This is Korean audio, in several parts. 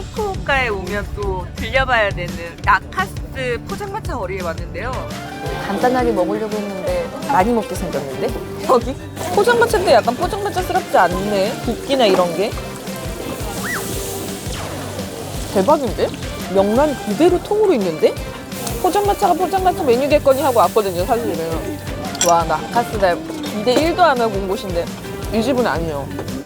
후쿠오카에 오면 또 들려봐야 되는 나카스 포장마차 거리에 왔는데요. 간단하게 먹으려고 했는데 많이 먹게 생겼는데? 여기? 포장마차인데 약간 포장마차스럽지 않네. 붓기나 이런 게. 대박인데? 명란 그대로 통으로 있는데? 포장마차가 포장마차 메뉴겠거니 하고 왔거든요, 사실은. 와, 나 아카스다. 2대 1도 안 하고 온 곳인데 이 집은 아니에요.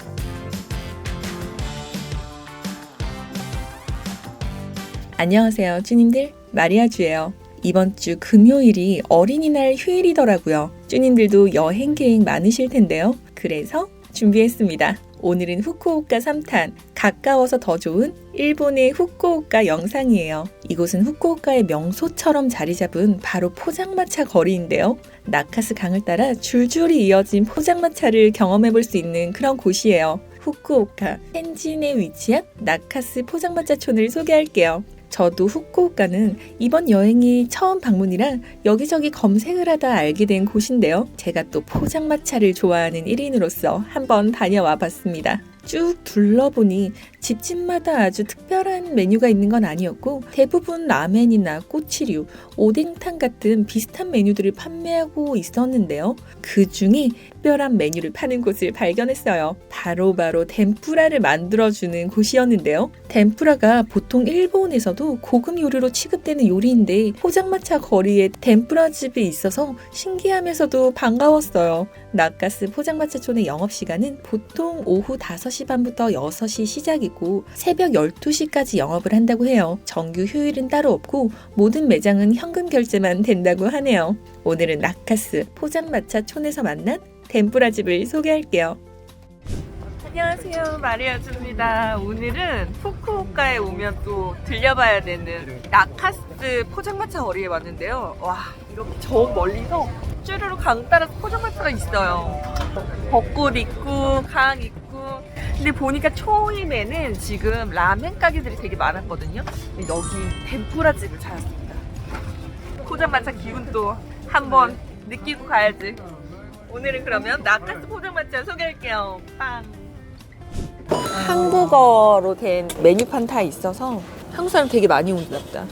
안녕하세요, 쭈님들. 마리아주예요. 이번 주 금요일이 어린이날 휴일이더라고요. 쭈님들도 여행 계획 많으실 텐데요. 그래서 준비했습니다. 오늘은 후쿠오카 3탄, 가까워서 더 좋은 일본의 후쿠오카 영상이에요. 이곳은 후쿠오카의 명소처럼 자리 잡은 바로 포장마차 거리인데요. 나카스 강을 따라 줄줄이 이어진 포장마차를 경험해 볼 수 있는 그런 곳이에요. 후쿠오카 텐진에 위치한 나카스 포장마차촌을 소개할게요. 저도 후쿠오카는 이번 여행이 처음 방문이라 여기저기 검색을 하다 알게 된 곳인데요. 제가 또 포장마차를 좋아하는 1인으로서 한번 다녀와 봤습니다. 쭉 둘러보니 집집마다 아주 특별한 메뉴가 있는 건 아니었고 대부분 라멘이나 꼬치류, 오뎅탕 같은 비슷한 메뉴들을 판매하고 있었는데요. 그 중에 특별한 메뉴를 파는 곳을 발견했어요. 바로바로 덴푸라를 만들어주는 곳이었는데요. 덴푸라가 보통 일본에서도 고급 요리로 취급되는 요리인데 포장마차 거리에 덴푸라 집이 있어서 신기하면서도 반가웠어요. 나카스 포장마차촌의 영업시간은 보통 오후 5시 반부터 6시 시작이고 새벽 12시까지 영업을 한다고 해요. 정규 휴일은 따로 없고 모든 매장은 현금 결제만 된다고 하네요. 오늘은 나카스 포장마차촌에서 만난 덴뿌라 집을 소개할게요. 안녕하세요. 마리아주입니다. 오늘은 후쿠오카에 오면 또 들려봐야 되는 나카스 포장마차 거리에 왔는데요. 와, 이렇게 저 멀리서 쭈르르 강 따라서 포장마차가 있어요. 벚꽃 있고, 강 있고. 근데 보니까 초임에는 지금 라멘 가게들이 되게 많았거든요. 여기 덴푸라 집을 찾았습니다. 포장마차 기운도 한번 느끼고 가야지. 오늘은 그러면 나카스 포장마차 소개할게요. 빵. 한국어로 된 메뉴판 다 있어서 한국 사람 되게 많이 온다 보다.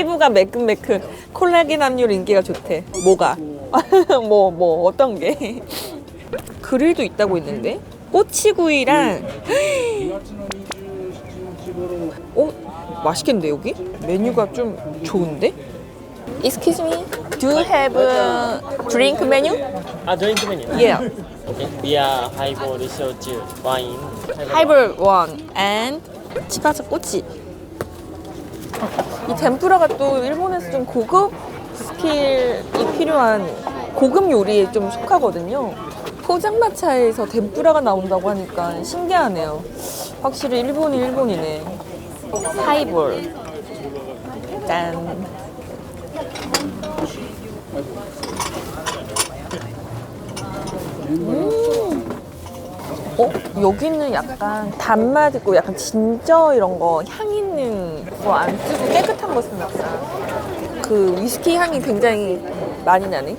피부가 매끈매끈 콜라겐 함유로 인기가 좋대. 뭐가? 뭐, 뭐, 어떤 게? 그릴도 있다고 했는데? 꼬치구이랑, 어? 맛있겠는데, 여기? 메뉴가 좀 좋은데? Excuse me, do you have a drink menu? Ah, drink menu. Yeah. Okay. Beer, highball, shochu, wine. 하이볼 원 and 치바사 꼬치. 이 덴푸라가 또 일본에서 좀 고급 스킬이 필요한 고급 요리에 좀 속하거든요. 포장마차에서 덴푸라가 나온다고 하니까 신기하네요. 확실히 일본이 일본이네. 하이볼. 짠. 어? 여기는 약간 단맛 있고 약간 진저 이런 거 향 있는 거안 쓰고 깨끗한 거 쓰나 보다. 그 위스키 향이 굉장히 많이 나네.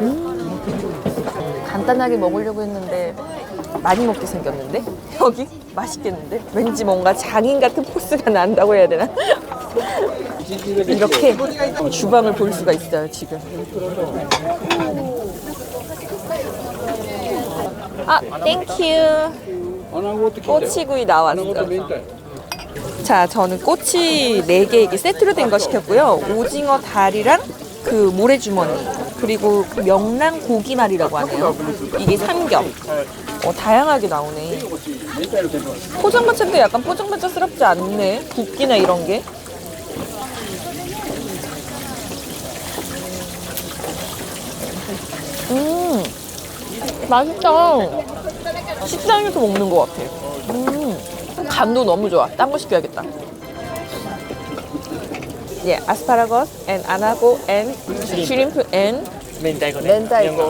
음. 간단하게 먹으려고 했는데 많이 먹게 생겼는데? 여기? 맛있겠는데? 왠지 뭔가 장인 같은 포스가 난다고 해야 되나? 이렇게 주방을 볼 수가 있어요, 지금. 아, 땡큐. 꼬치구이 나왔어요. 자, 저는 꼬치 4개 이게 세트로 된 거 시켰고요. 오징어 다리랑 그 모래주머니, 그리고 그 명랑 고기말이라고 하네요. 이게 삼겹. 어, 다양하게 나오네. 포장마차인데 약간 포장마차스럽지 않네. 붓기나 이런 게. 음, 맛있다. 식당에서 먹는 것 같아. 음, 간도 너무 좋아. 딴 거 시켜야겠다. 예, 아스파라거스 and 아나고 and shrimp and 멘다이고. 렌다이고.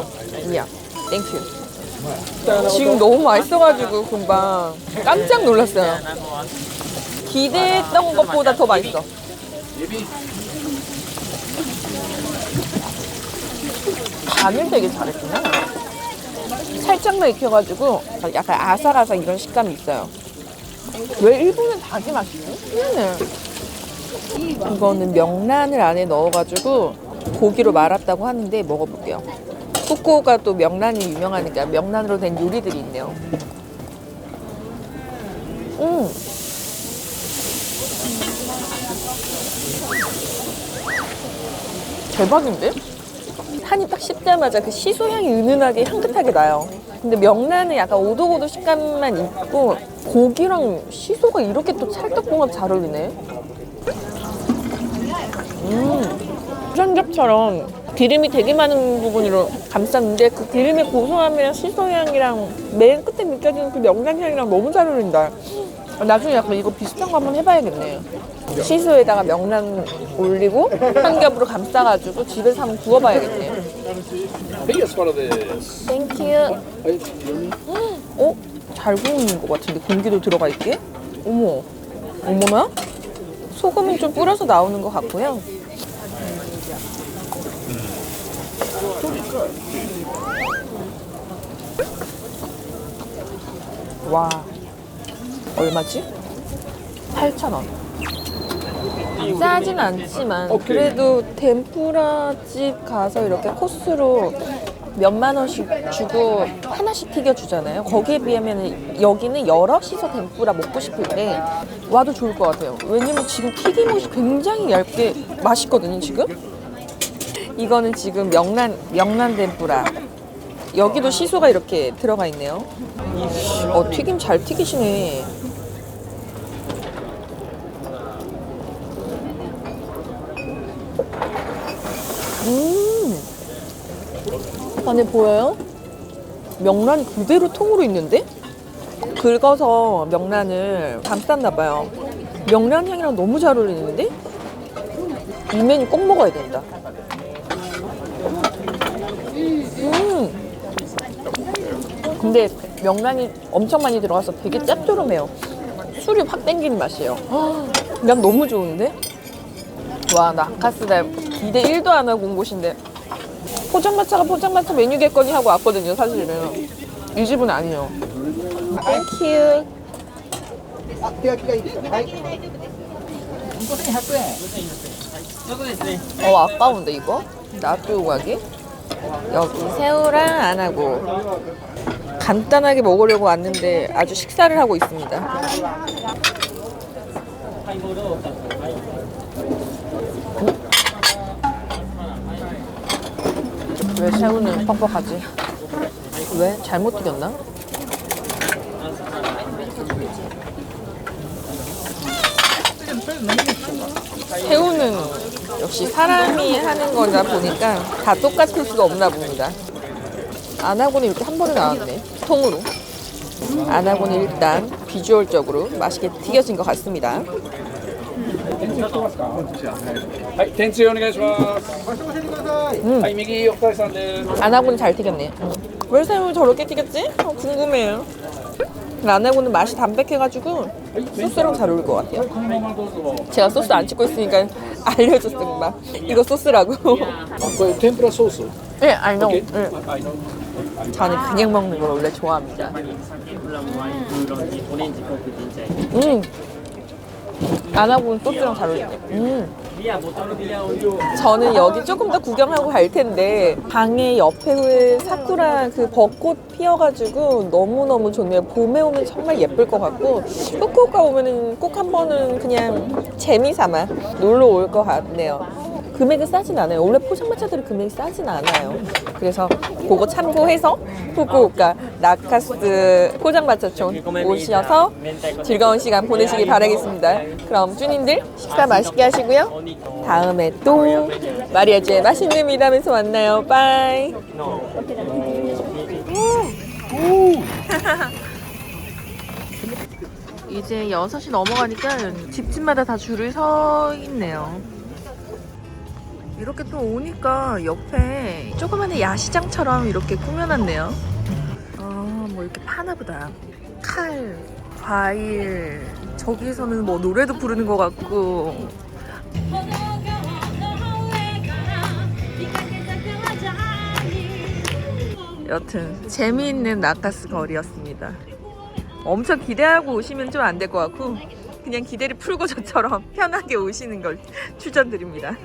야, 땡큐. 지금 너무 맛있어가지고 금방 깜짝 놀랐어요. 기대했던 것보다 더 맛있어. 간을 되게 잘했구나. 살짝만 익혀가지고 약간 아삭아삭 이런 식감이 있어요. 왜 일본은 닭이 맛있지? 희한해. 이거는 명란을 안에 넣어가지고 고기로 말았다고 하는데 먹어볼게요. 후쿠오카 또 명란이 유명하니까 명란으로 된 요리들이 있네요. 음. 대박인데? 한이 딱 씹자마자 그 시소 향이 은은하게 향긋하게 나요. 근데 명란은 약간 오독오독 식감만 있고 고기랑 시소가 이렇게 또 찰떡궁합 잘 어울리네. 음, 수전겹처럼 기름이 되게 많은 부분으로 감쌌는데 그 기름의 고소함이랑 시소 향이랑 맨 끝에 느껴지는 그 명란 향이랑 너무 잘 어울린다. 나중에 약간 이거 비슷한 거 한번 해봐야겠네. 시소에다가 명란 올리고 한 겹으로 감싸가지고 집에서 한번 구워봐야겠네요. Hey, as part of this. 땡큐. I- 어? 잘 구우는 것 같은데 공기도 들어가 있게? 어머, 어머나? 소금은 좀 뿌려서 나오는 것 같고요. 와, 얼마지? 8,000원. 싸진 않지만. 그래도 덴푸라 집 가서 이렇게 코스로 몇만 원씩 주고 하나씩 튀겨 주잖아요. 거기에 비하면 여기는 여럿이서 덴푸라 먹고 싶을 때 와도 좋을 것 같아요. 왜냐면 지금 튀김옷이 굉장히 얇게 맛있거든요. 지금 이거는 지금 명란 명란 덴푸라. 여기도 시소가 이렇게 들어가 있네요. 어 튀김 잘 튀기시네. 안에 보여요? 명란이 그대로 통으로 있는데? 긁어서 명란을 감쌌나 봐요. 명란 향이랑 너무 잘 어울리는데? 이 메뉴 꼭 먹어야 된다. 음. 근데 명란이 엄청 많이 들어가서 되게 짭조름해요. 술이 확 땡기는 맛이에요. 난 너무 좋은데? 와, 나 아카스달 기대 1도 안 하고 온 곳인데 포장마차가 포장마차 메뉴겠거니 하고 왔거든요, 사실은. 이 집은 아니에요. 땡큐. 어, 아까운데, 이거? 놔두고 가기? 여기 새우랑 안 하고 간단하게 먹으려고 왔는데 아주 식사를 하고 있습니다. 왜 새우는 뻑뻑하지? 왜? 잘못 튀겼나? 새우는 역시 사람이 하는 거다 보니까 다 똑같을 수가 없나 봅니다. 안하고는 이렇게 한 번에 나왔네. 통으로. 안하고는 일단 비주얼적으로 맛있게 튀겨진 것 같습니다. 음. はい、点数お願いします。はい、右奥田さんです。안 하고는 잘 튀겼네왜쌤은저렇게 튀겼지궁금해요 안 하고는 맛이 담백해가지고 소스랑 잘 어울릴 것 같아요제가 소스 안 찍고 있으니까 알려줬습니다 이거 소스라고그거템프라소스예알죠예저는 그냥 먹는 걸 원래 좋아합니다 음. 안 하고는 소스랑 잘 어울려. 음. 저는 여기 조금 더 구경하고 갈 텐데 방의 옆에 사쿠라 그 벚꽃 피어가지고 너무너무 좋네요. 봄에 오면 정말 예쁠 것 같고 후쿠오카 오면은 꼭 한 번은 그냥 재미삼아 놀러 올 것 같네요. 금액은 싸진 않아요. 원래 포장마차들은 금액이 싸진 않아요. 그래서 그거 참고해서 후쿠오카 나카스 포장마차촌 오셔서 즐거운 시간 보내시길 바라겠습니다. 그럼 주님들 식사 맛있게 하시고요. 다음에 또 마리아주의 맛있는 미담에서 만나요. 빠이. 이제 6시 넘어가니까 집집마다 다 줄을 서 있네요. 이렇게 또 오니까 옆에 조그마한 야시장처럼 이렇게 꾸며놨네요. 아, 뭐 이렇게 파나 보다. 칼, 과일, 저기서는 뭐 노래도 부르는 것 같고. 여튼 재미있는 나카스 거리였습니다. 엄청 기대하고 오시면 좀 안 될 것 같고 그냥 기대를 풀고 저처럼 편하게 오시는 걸 추천드립니다.